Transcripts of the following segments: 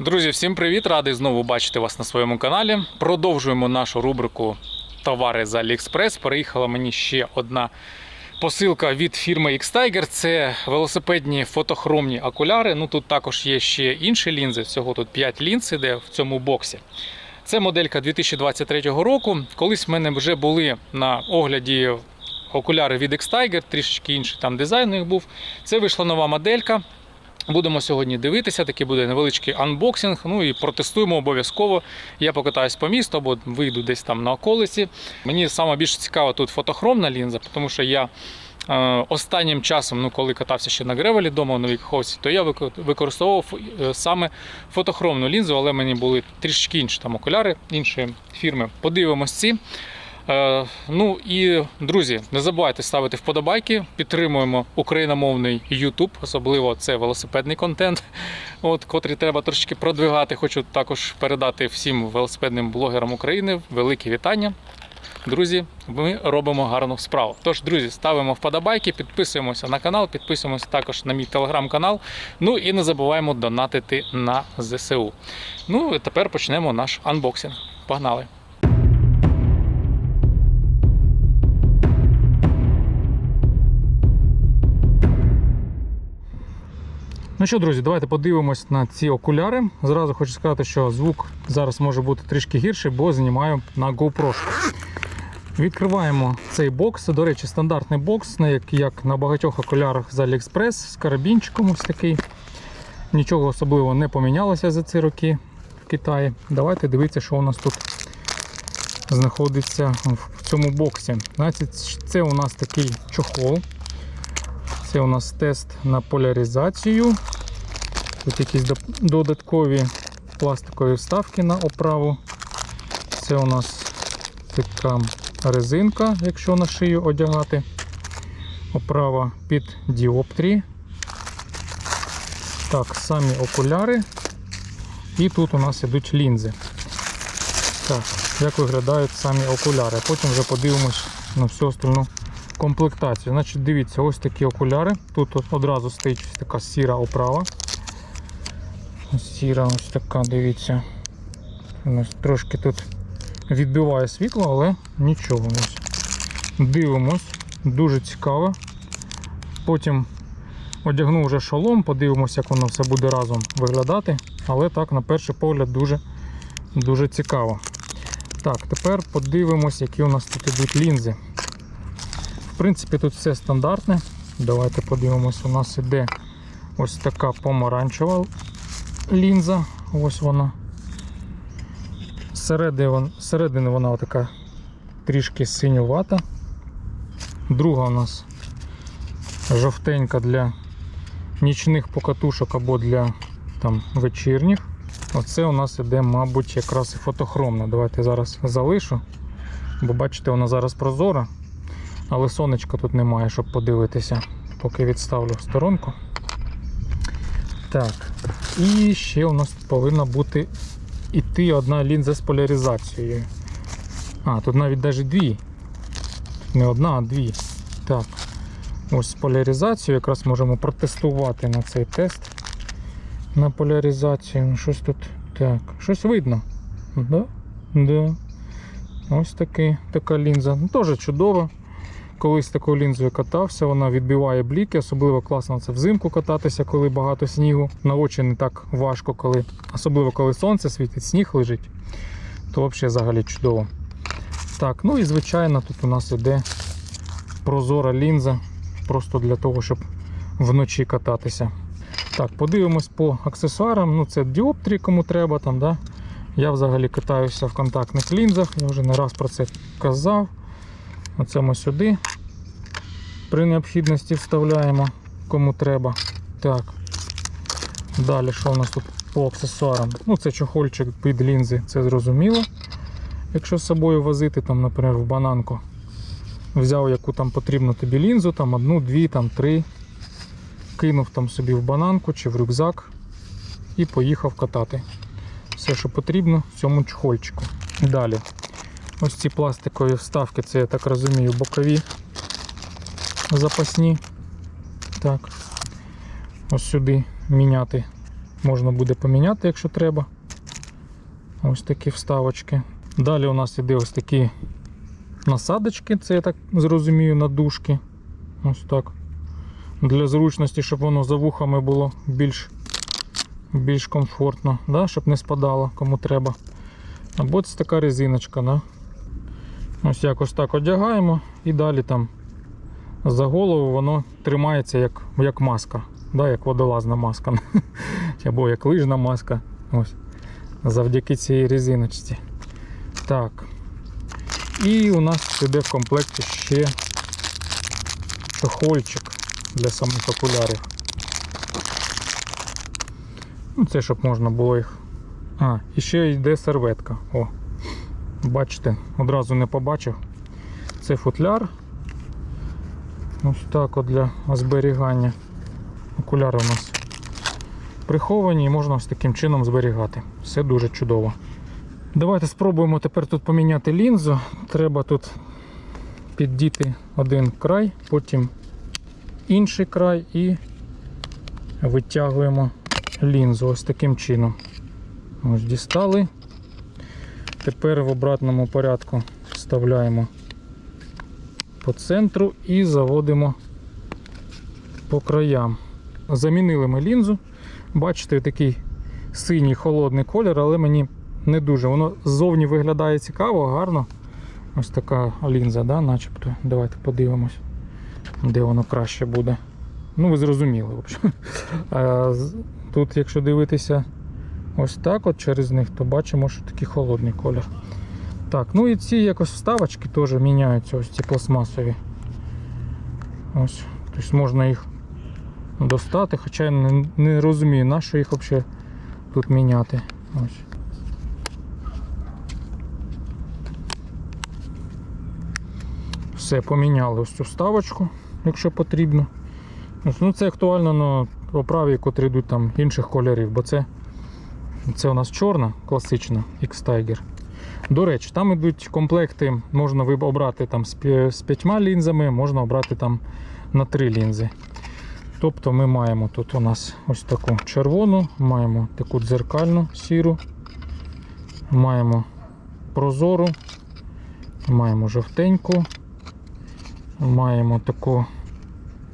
Друзі, всім привіт! Радий знову бачити вас на своєму каналі. Продовжуємо нашу рубрику Товари з AliExpress. Переїхала мені ще одна посилка від фірми X-Tiger. Це велосипедні фотохромні окуляри. Ну тут також є ще інші лінзи. Всього тут 5 лінз іде в цьому боксі. Це моделька 2023 року. Колись в мене вже були на огляді окуляри від X-Tiger, трішечки інший там дизайн у них був. Це вийшла нова моделька. Будемо сьогодні дивитися, такий буде невеличкий анбоксинг. Ну і протестуємо обов'язково. Я покатаюсь по місту або вийду десь там на околиці. Мені саме більше цікава тут фотохромна лінза, тому що я е, останнім часом, ну коли катався ще на гревелі вдома в Новій то я використовував е, саме фотохромну лінзу, але мені були трішки інші там окуляри іншої фірми. Подивимось ці. Е, Ну і друзі, не забувайте ставити вподобайки, підтримуємо україномовний YouTube, особливо це велосипедний контент, от, котрий треба трошки продвигати. Хочу також передати всім велосипедним блогерам України велике вітання. Друзі, ми робимо гарну справу. Тож, друзі, ставимо вподобайки, підписуємося на канал, підписуємося також на мій телеграм-канал. Ну і не забуваємо донатити на ЗСУ. Ну і тепер почнемо наш анбоксинг. Погнали! Ну що, друзі, давайте подивимось на ці окуляри. Зразу хочу сказати, що звук зараз може бути трішки гірший, бо знімаю на GoPro. Відкриваємо цей бокс. До речі, стандартний бокс, як, на багатьох окулярах з AliExpress, з карабінчиком ось такий. Нічого особливого не помінялося за ці роки в Китаї. Давайте дивитися, що у нас тут знаходиться в цьому боксі. Значить, це у нас такий чохол. Це у нас тест на поляризацію. Тут якісь додаткові пластикові вставки на оправу. Це у нас така резинка, якщо на шию одягати. Оправа під діоптрії. Так, самі окуляри. І тут у нас ідуть лінзи. Так, як виглядають самі окуляри. Потім вже подивимось на всю остальну комплектацію. Значить, дивіться, ось такі окуляри. Тут одразу стоїть ось така сіра оправа. Сіра ось така, дивіться. Трошки тут відбиває світло, але нічого. Ось. Дивимось, дуже цікаво. Потім одягну вже шолом, подивимося, як воно все буде разом виглядати. Але так, на перший погляд, дуже, дуже цікаво. Так, тепер подивимось, які у нас тут ідуть лінзи. Принципі, тут все стандартне. Давайте подивимось, у нас іде ось така помаранчева лінза. Ось вона. Зсередини, вон- вона така трішки синювата. Друга у нас жовтенька для нічних покатушок або для там, вечірніх. Оце у нас іде, мабуть, якраз і фотохромна. Давайте зараз залишу, бо бачите, вона зараз прозора. Але сонечка тут немає, щоб подивитися, поки відставлю в сторонку. Так. І ще у нас повинна бути іти одна лінза з поляризацією. А, тут навіть навіть дві. Не одна, а дві. Так. Ось з поляризацією якраз можемо протестувати на цей тест. На поляризацію. Ну, Щось тут. Так, щось видно. Да? Да. Ось такий, така лінза. Ну, Теж чудово. Колись такою лінзою катався, вона відбиває бліки, особливо класно це взимку кататися, коли багато снігу. На очі не так важко, коли, особливо коли сонце світить, сніг лежить, то взагалі взагалі чудово. Так, ну і звичайно, тут у нас іде прозора лінза, просто для того, щоб вночі кататися. Так, подивимось по аксесуарам. Ну, це діоптрії, кому треба там, да? Я взагалі катаюся в контактних лінзах, я вже не раз про це казав. Оце ми сюди при необхідності вставляємо, кому треба. Так. Далі, що у нас тут по аксесуарам? Ну, це чохольчик під лінзи, це зрозуміло. Якщо з собою возити, там, наприклад, в бананку, взяв яку там потрібно тобі лінзу, там одну, дві, там три, кинув там собі в бананку чи в рюкзак і поїхав катати. Все, що потрібно в цьому чохольчику. Далі. Ось ці пластикові вставки, це я так розумію, бокові запасні. Так. Ось сюди міняти можна буде поміняти, якщо треба. Ось такі вставочки. Далі у нас іде ось такі насадочки, це я так зрозумію, на дужки. Ось так. Для зручності, щоб воно за вухами було більш, більш комфортно, да? щоб не спадало, кому треба. Або це така резиночка. Да? Ось якось так одягаємо і далі там за голову воно тримається як, як маска, да? як водолазна маска. Або як лижна маска. Ось. Завдяки цій резиночці. Так. І у нас іде в комплекті ще чохольчик для самих окулярів. Ну, це щоб можна було їх. А, і ще йде серветка. О, бачите, одразу не побачив. Це футляр. Ось так от для зберігання. Окуляри у нас приховані і можна ось таким чином зберігати. Все дуже чудово. Давайте спробуємо тепер тут поміняти лінзу. Треба тут піддіти один край, потім інший край і витягуємо лінзу ось таким чином. Ось дістали. Тепер в обратному порядку вставляємо по центру і заводимо по краям. Замінили ми лінзу. Бачите, такий синій холодний колір, але мені не дуже. Воно ззовні виглядає цікаво, гарно. Ось така лінза, да, начебто. Давайте подивимось, де воно краще буде. Ну, ви зрозуміли, в общем. А з- тут, якщо дивитися ось так от через них, то бачимо, що такий холодний колір. Так, ну і ці якось вставочки теж міняються, ось ці пластмасові. Ось, тобто можна їх достати, хоча я не, не розумію, на що їх взагалі тут міняти. Ось. Все, поміняли ось цю вставочку, якщо потрібно. Ось, Ну, це актуально на оправі, котрі йдуть там інших кольорів, бо це, це у нас чорна, класична X-Tiger. До речі, там йдуть комплекти, можна обрати там з п'ятьма лінзами, можна обрати там на три лінзи. Тобто ми маємо тут у нас ось таку червону, маємо таку дзеркальну сіру, маємо прозору, маємо жовтеньку, маємо таку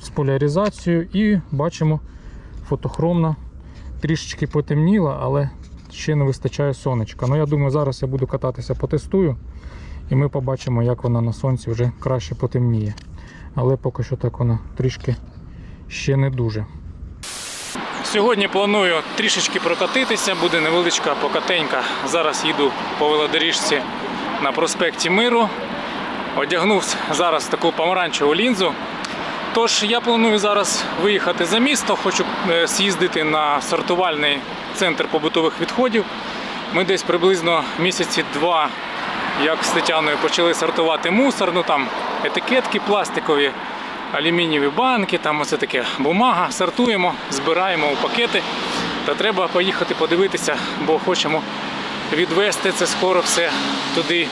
з поляризацією і бачимо фотохромна. Трішечки потемніла, але ще не вистачає сонечка. Ну я думаю, зараз я буду кататися, потестую, і ми побачимо, як вона на сонці вже краще потемніє. Але поки що так вона трішки ще не дуже. Сьогодні планую трішечки прокатитися, буде невеличка покатенька. Зараз їду по велодоріжці на проспекті Миру. Одягнув зараз таку помаранчеву лінзу. Тож я планую зараз виїхати за місто, хочу е, з'їздити на сортувальний центр побутових відходів. Ми десь приблизно місяці два, як з Тетяною почали сортувати мусор, ну там етикетки пластикові, алюмінієві банки, там оце таке бумага. Сортуємо, збираємо у пакети. Та треба поїхати подивитися, бо хочемо відвести це скоро все туди.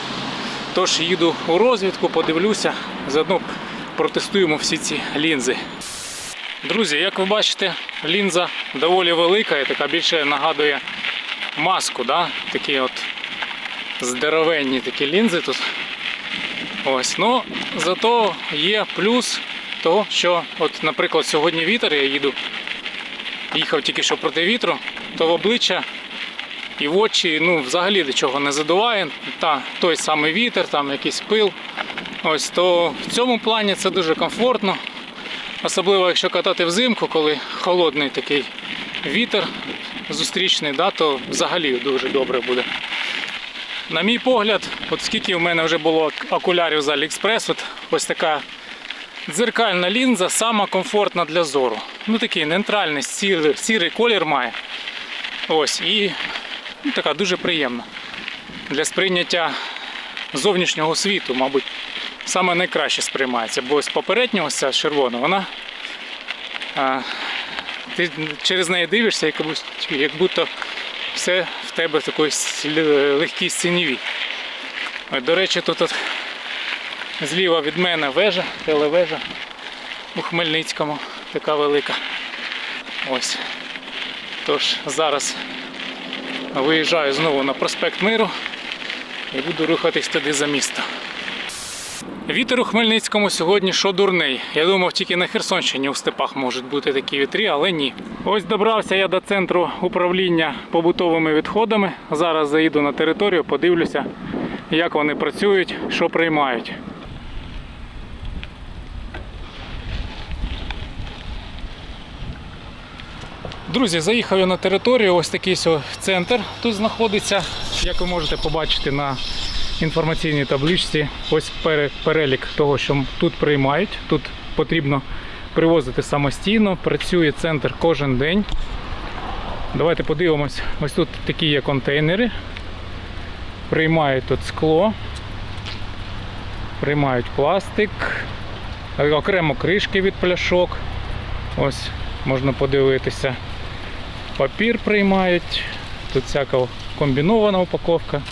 Тож їду у розвідку, подивлюся, заодно протестуємо всі ці лінзи. Друзі, як ви бачите, лінза доволі велика і така більше нагадує маску. Да? Такі от здоровенні такі лінзи тут. Ось. Ну, зато є плюс того, що, от, наприклад, сьогодні вітер, я їду, їхав тільки що проти вітру, то в обличчя і в очі ну, взагалі нічого не задуває. Та, той самий вітер, там якийсь пил. Ось, то в цьому плані це дуже комфортно. Особливо якщо катати взимку, коли холодний такий вітер зустрічний, да, то взагалі дуже добре буде. На мій погляд, от скільки в мене вже було окулярів з Aliexpress, от ось така дзеркальна лінза, сама комфортна для зору. Ну такий нейтральний сірий, сірий колір має. Ось, і ну, така дуже приємна. Для сприйняття зовнішнього світу, мабуть, саме найкраще сприймається. Бо з попереднього ця червона, вона. А, ти через неї дивишся, як, як будто все в тебе в легкій синіві. До речі, тут от зліва від мене вежа, телевежа у Хмельницькому, така велика. Ось. Тож зараз виїжджаю знову на проспект Миру і буду рухатись туди за місто. Вітер у Хмельницькому сьогодні що дурний. Я думав, тільки на Херсонщині у степах можуть бути такі вітри, але ні. Ось добрався я до центру управління побутовими відходами. Зараз заїду на територію, подивлюся, як вони працюють, що приймають. Друзі, заїхав я на територію. Ось такий центр тут знаходиться. Як ви можете побачити на інформаційній табличці, ось перелік того, що тут приймають. Тут потрібно привозити самостійно. Працює центр кожен день. Давайте подивимось. Ось тут такі є контейнери. Приймають тут скло, приймають пластик, е, окремо кришки від пляшок. Ось можна подивитися. Папір приймають. Тут всяка комбінована упаковка.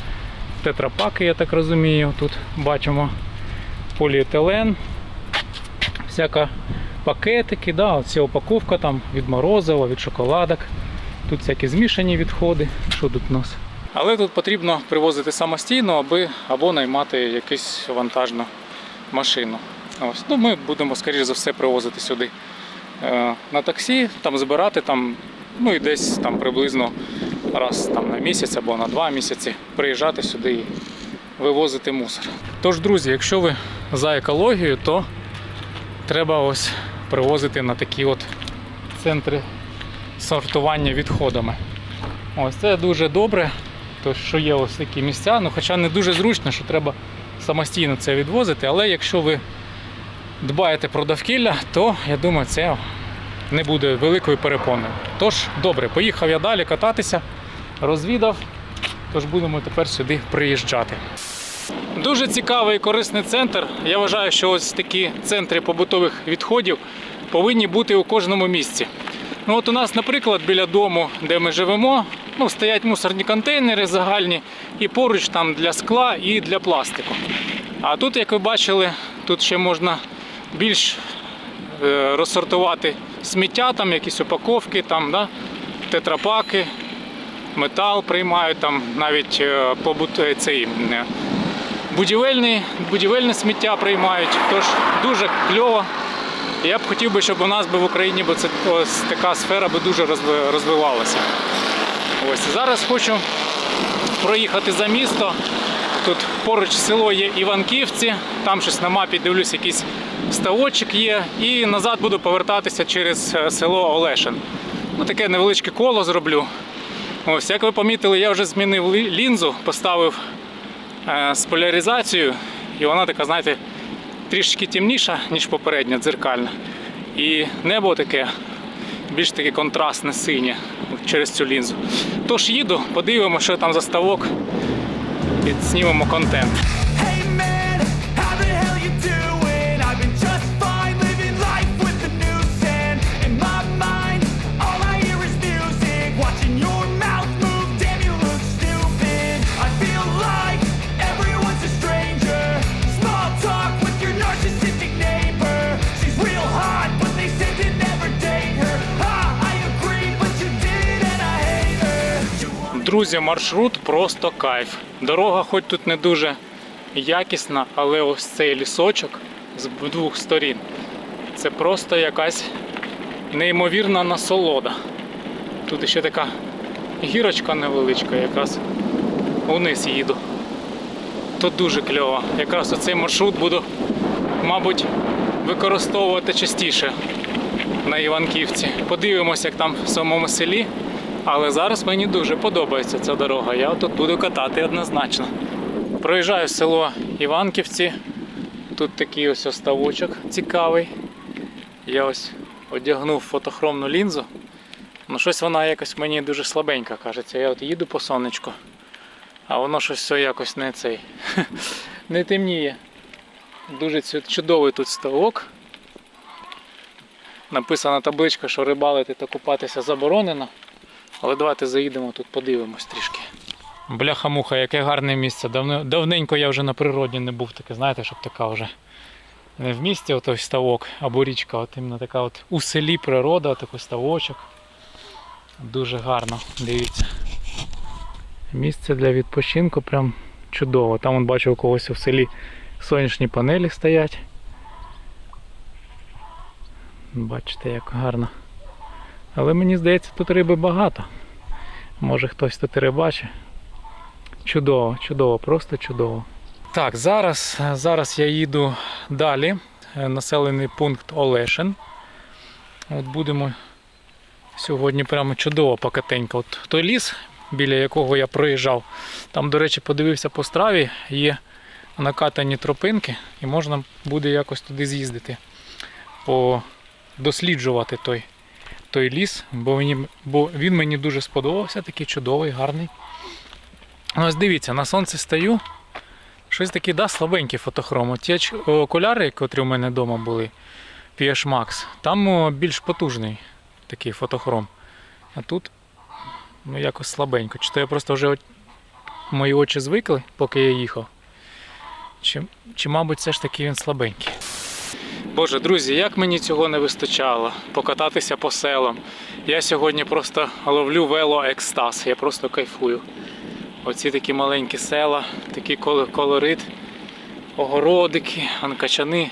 Тетрапаки, я так розумію. Тут бачимо поліетилен, всяка пакетики, да, оця упаковка там від морозива, від шоколадок. Тут всякі змішані відходи. Що тут у нас? Але тут потрібно привозити самостійно, аби або наймати якусь вантажну машину. Ось. Ну, ми будемо, скоріш за все, привозити сюди е, на таксі, там збирати там, ну і десь там приблизно раз там, на місяць або на два місяці приїжджати сюди і вивозити мусор. Тож, друзі, якщо ви за екологію, то треба ось привозити на такі от центри сортування відходами. Ось це дуже добре, то що є ось такі місця, ну хоча не дуже зручно, що треба самостійно це відвозити, але якщо ви дбаєте про довкілля, то я думаю, це не буде великою перепоною. Тож, добре, поїхав я далі кататися, розвідав, тож будемо тепер сюди приїжджати. Дуже цікавий і корисний центр. Я вважаю, що ось такі центри побутових відходів повинні бути у кожному місці. Ну от у нас, наприклад, біля дому, де ми живемо, ну, стоять мусорні контейнери загальні, і поруч там для скла і для пластику. А тут, як ви бачили, тут ще можна більш е, розсортувати сміття, там якісь упаковки, там, да, тетрапаки, метал приймають, там навіть е, е, цей, е, будівельний, будівельне сміття приймають. Тож дуже кльово. Я б хотів би, щоб у нас би в Україні би це ось така сфера би дуже розвивалася. Ось зараз хочу проїхати за місто. Тут поруч село є Іванківці, там щось на мапі дивлюсь, якийсь ставочок є. І назад буду повертатися через село Олешин. Ну, таке невеличке коло зроблю. Ось, як ви помітили, я вже змінив лінзу, поставив е, з поляризацією, і вона така, знаєте, трішки темніша, ніж попередня, дзеркальна. І небо таке більш таке контрастне синє через цю лінзу. Тож їду, подивимося, що там за ставок, і знімемо контент. Hey man, how the hell you doing? Друзі, маршрут просто кайф. Дорога хоч тут не дуже якісна, але ось цей лісочок з двох сторін. Це просто якась неймовірна насолода. Тут ще така гірочка невеличка, якраз вниз їду. Тут дуже кльово. Якраз оцей маршрут буду, мабуть, використовувати частіше на Іванківці. Подивимося, як там в самому селі. Але зараз мені дуже подобається ця дорога. Я тут буду катати однозначно. Проїжджаю село Іванківці. Тут такий ось оставочок цікавий. Я ось одягнув фотохромну лінзу. Ну щось вона якось мені дуже слабенька, кажеться. Я от їду по сонечку, а воно щось все якось не цей. не темніє. Дуже чудовий тут ставок. Написана табличка, що рибалити та купатися заборонено. Але давайте заїдемо тут, подивимось трішки. Бляха-муха, яке гарне місце. Давно, давненько я вже на природі не був таке, знаєте, щоб така вже не в місті отой ставок або річка, от іменно така от у селі природа, такий ставочок. Дуже гарно, дивіться. Місце для відпочинку прям чудово. Там он бачив у когось в селі сонячні панелі стоять. Бачите, як гарно. Але мені здається, тут риби багато. Може хтось тут і. Чудово, чудово, просто чудово. Так, зараз, зараз я їду далі. Е, Населений пункт Олешин. От будемо сьогодні прямо чудово покатенько. От той ліс, біля якого я проїжджав, там, до речі, подивився по страві, є накатані тропинки, і можна буде якось туди з'їздити, досліджувати той, той ліс, бо, мені, бо він мені дуже сподобався, такий чудовий, гарний. Ну, Ось дивіться, на сонце стою. Щось таке, да, слабенький фотохром. Ті окуляри, котрі у мене вдома були, PH Max, там більш потужний такий фотохром. А тут ну, якось слабенько. Чи то я просто вже мої очі звикли, поки я їхав. Чи, чи мабуть, все ж таки він слабенький. Боже, друзі, як мені цього не вистачало покататися по селам. Я сьогодні просто ловлю велоекстаз, я просто кайфую. Оці такі маленькі села, такий колорит, огородики, он качани.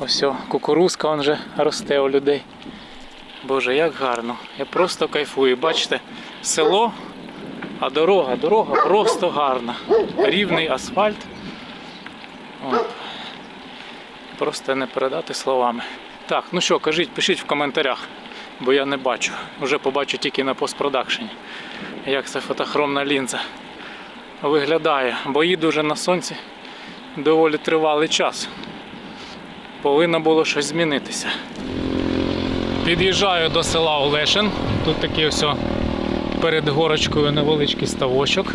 Ось кукурузка он вже росте у людей. Боже, як гарно. Я просто кайфую. Бачите, село, а дорога, дорога просто гарна. Рівний асфальт. О, просто не передати словами. Так, ну що, кажіть, пишіть в коментарях, бо я не бачу. Вже побачу тільки на постпродакшені як ця фотохромна лінза виглядає, бо їду вже на сонці доволі тривалий час. Повинно було щось змінитися. Під'їжджаю до села Олешин. Тут такий ось перед горочкою невеличкий ставочок.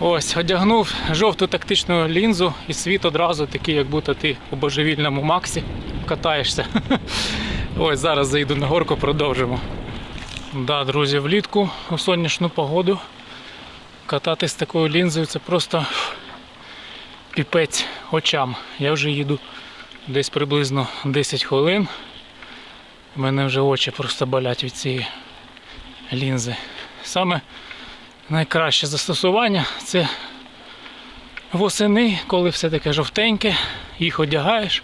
Ось, одягнув жовту тактичну лінзу і світ одразу такий, як будто ти у божевільному Максі катаєшся. Ось зараз зайду на горку, продовжимо. Да, друзі, влітку у сонячну погоду кататись такою лінзою це просто піпець очам. Я вже їду десь приблизно 10 хвилин. У мене вже очі просто болять від цієї лінзи. Саме найкраще застосування це восени, коли все таке жовтеньке, їх одягаєш,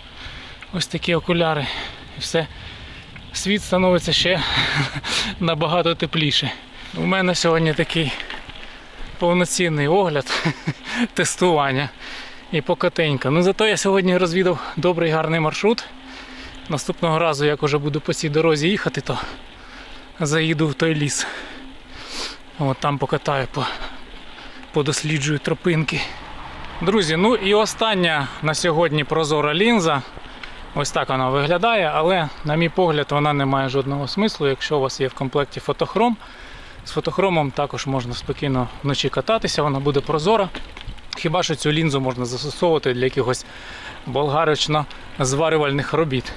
ось такі окуляри, і все світ становиться ще набагато тепліше. У мене сьогодні такий повноцінний огляд тестування і покатенька. Ну зато я сьогодні розвідав добрий гарний маршрут. Наступного разу, як уже буду по цій дорозі їхати, то заїду в той ліс. От там покатаю, подосліджую тропинки. Друзі, ну і остання на сьогодні прозора лінза. Ось так вона виглядає, але, на мій погляд, вона не має жодного смислу. Якщо у вас є в комплекті фотохром, з фотохромом також можна спокійно вночі кататися, вона буде прозора. Хіба що цю лінзу можна застосовувати для якихось болгарично-зварювальних робіт.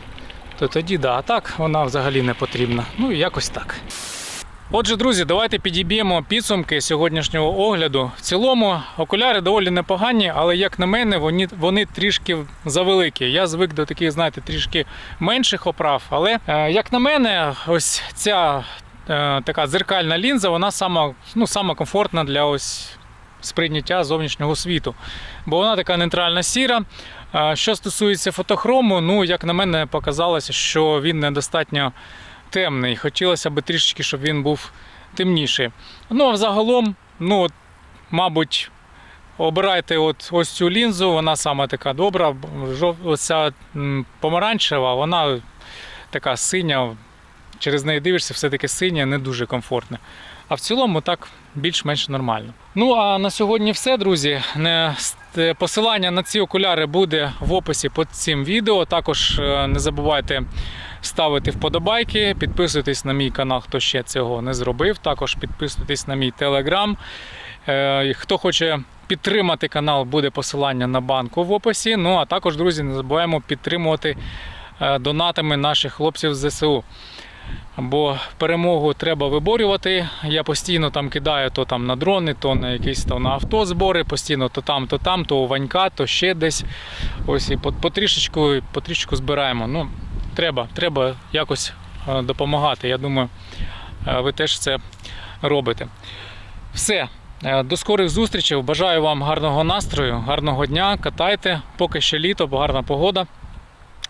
То тоді да, а так вона взагалі не потрібна. Ну і якось так. Отже, друзі, давайте підіб'ємо підсумки сьогоднішнього огляду. В цілому окуляри доволі непогані, але як на мене, вони, вони трішки завеликі. Я звик до таких, знаєте, трішки менших оправ. Але е, як на мене, ось ця е, така дзеркальна лінза, вона сама, ну, сама комфортна для ось сприйняття зовнішнього світу. Бо вона така нейтральна сіра. Е, Що стосується фотохрому, ну як на мене показалося, що він недостатньо темний. Хотілося б трішечки, щоб він був темніший. Ну, а взагалом, ну, от, мабуть, обирайте от ось цю лінзу, вона саме така добра. Жов... Оця помаранчева, вона така синя. Через неї дивишся, все-таки синя, не дуже комфортне. А в цілому так більш-менш нормально. Ну а на сьогодні все, друзі. Не- Посилання на ці окуляри буде в описі під цим відео. Також е, не забувайте ставити вподобайки, підписуйтесь на мій канал, хто ще цього не зробив. Також підписуйтесь на мій телеграм. Е, Хто хоче підтримати канал, буде посилання на банку в описі. Ну а також, друзі, не забуваємо підтримувати е, донатами наших хлопців з ЗСУ. Бо перемогу треба виборювати. Я постійно там кидаю то там на дрони, то на якісь то на авто постійно то там, то там, то у Ванька, то ще десь. Ось і по- потрішечку, потрішечку збираємо. Ну, треба, треба якось е, допомагати. Я думаю, е, ви теж це робите. Все. Е, До скорих зустрічей. Бажаю вам гарного настрою, гарного дня. Катайте, поки ще літо, бо гарна погода.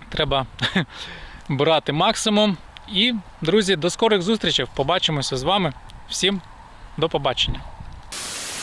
Треба брати максимум. І, друзі, до скорих зустрічей. Побачимося з вами. Всім до побачення.